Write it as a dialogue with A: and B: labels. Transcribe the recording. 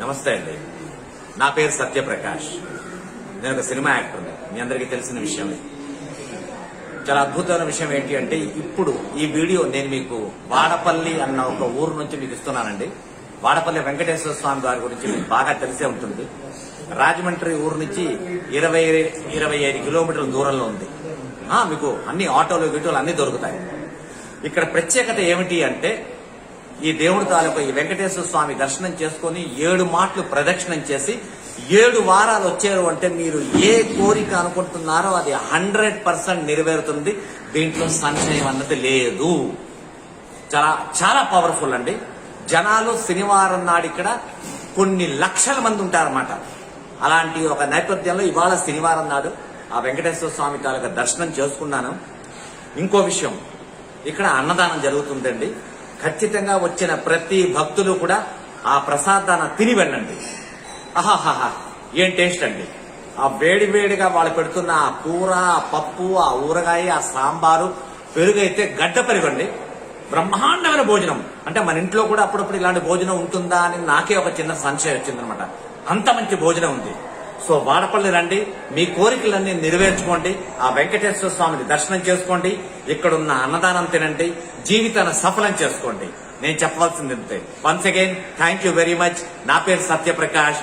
A: నమస్తే అండి నా పేరు సత్యప్రకాష్ నేను ఒక సినిమా యాక్టర్ని మీ అందరికీ తెలిసిన విషయమే చాలా అద్భుతమైన విషయం ఏంటి అంటే ఇప్పుడు ఈ వీడియో నేను మీకు వాడపల్లి అన్న ఒక ఊరు నుంచి మీకు ఇస్తున్నానండి. వాడపల్లి వెంకటేశ్వర స్వామి గారి గురించి మీకు బాగా తెలిసే ఉంటుంది. రాజమండ్రి ఊరు నుంచి ఇరవై ఇరవై ఐదు కిలోమీటర్ల దూరంలో ఉంది. మీకు అన్ని ఆటోలు గిటోలు అన్ని దొరుకుతాయి. ఇక్కడ ప్రత్యేకత ఏమిటి అంటే ఈ దేవుడి తాలూకు ఈ వెంకటేశ్వర స్వామి దర్శనం చేసుకొని ఏడు మాటలు ప్రదక్షిణం చేసి ఏడు వారాలు వచ్చారు అంటే మీరు ఏ కోరిక అనుకుంటున్నారో అది హండ్రెడ్ పర్సెంట్ నెరవేరుతుంది. దీంట్లో సంశయం అన్నది లేదు. చాలా చాలా పవర్ఫుల్ అండి. జనాలు శనివారం నాడు ఇక్కడ కొన్ని లక్షల మంది ఉంటారన్నమాట. అలాంటి ఒక నేపథ్యంలో ఇవాళ శనివారం నాడు ఆ వెంకటేశ్వర స్వామి తాలూకా దర్శనం చేసుకున్నాను. ఇంకో విషయం ఇక్కడ అన్నదానం జరుగుతుందండి. ఖచ్చితంగా వచ్చిన ప్రతి భక్తులు కూడా ఆ ప్రసాదాన్ని తిని వెళ్ళండి. ఆహాహాహా ఏం టేస్ట్ అండి? ఆ వేడి వేడిగా వాళ్ళు పెడుతున్న ఆ కూర ఆ పప్పు ఆ ఊరగాయ ఆ సాంబారు పెరుగు అయితే గడ్డ పెరుగండి. బ్రహ్మాండమైన భోజనం. అంటే మన ఇంట్లో కూడా అప్పుడప్పుడు ఇలాంటి భోజనం ఉంటుందా అని నాకే ఒక చిన్న సంశయం వచ్చిందనమాట. అంత మంచి భోజనం ఉంది. సో వాడపల్లి రండి మీ కోరికలన్నీ నెరవేర్చుకోండి ఆ వెంకటేశ్వర స్వామిని దర్శనం చేసుకోండి ఇక్కడున్న అన్నదానం తినండి జీవితాన్ని సఫలం చేసుకోండి. నేను చెప్పవలసింది అంతే once again thank you very much నా పేరు Satyaprakash.